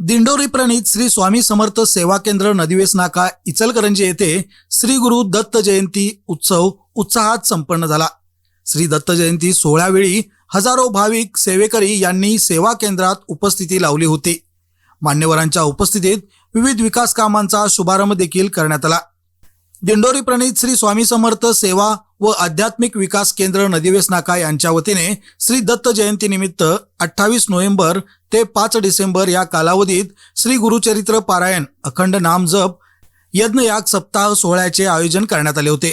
दिंडोरी प्रणित श्री स्वामी समर्थ सेवा केंद्र नदीवेस नाका इचलकरंजी येथे श्री गुरु दत्त जयंती उत्सव उत्साहात संपन्न झाला. श्री दत्त जयंती सोहळ्यावेळी हजारो भाविक सेवेकरी यांनी सेवा केंद्रात उपस्थिती लावली होती. मान्यवरांच्या उपस्थितीत विविध विकास कामांचा शुभारंभ देखील करण्यात आला. दिंडोरी प्रणित श्री स्वामी समर्थ सेवा व आध्यात्मिक विकास केंद्र नदिवेस नाका यांच्या वतीने श्री दत्त जयंतीनिमित्त अठ्ठावीस नोव्हेंबर ते पाच डिसेंबर या कालावधीत श्री गुरुचरित्र पारायण अखंड नाम जप यज्ञयाग सप्ताह सोहळ्याचे आयोजन करण्यात आले होते.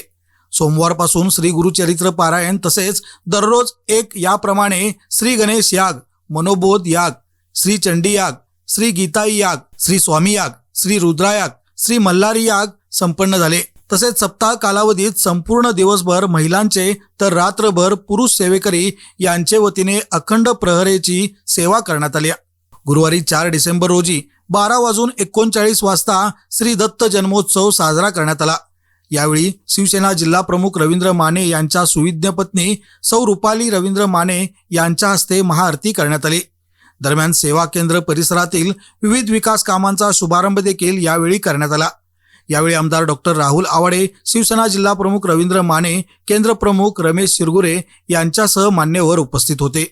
सोमवारपासून श्री गुरुचरित्र पारायण तसेच दररोज एक याप्रमाणे श्री गणेश याग मनोबोध याग श्री चंडी याग श्री गीताई याग श्री स्वामी याग श्री रुद्रायाग श्री मल्हारी याग संपन्न झाले. तसेच सप्ताह कालावधीत संपूर्ण दिवसभर महिलांचे तर रात्रभर पुरुष सेवेकरी यांचे वतीने अखंड प्रहरेची सेवा करण्यात आली गुरुवारी चार डिसेंबर रोजी बारा वाजून एकोणचाळीस वाजता श्री दत्त जन्मोत्सव साजरा करण्यात आला. यावेळी शिवसेना जिल्हा प्रमुख रवींद्र माने यांच्या सुविज्ञ पत्नी सौ रुपाली रवींद्र माने यांच्या हस्ते महाआरती करण्यात आली. दरम्यान सेवा केंद्र परिसरातील विविध विकास कामांचा शुभारंभ देखील यावेळी करण्यात आला. यावेळी आमदार डॉक्टर राहुल आवाडे शिवसेना जिल्हा प्रमुख रवींद्र माने केंद्र प्रमुख रमेश शिरगुरे यांच्यासह मान्यवर उपस्थित होते.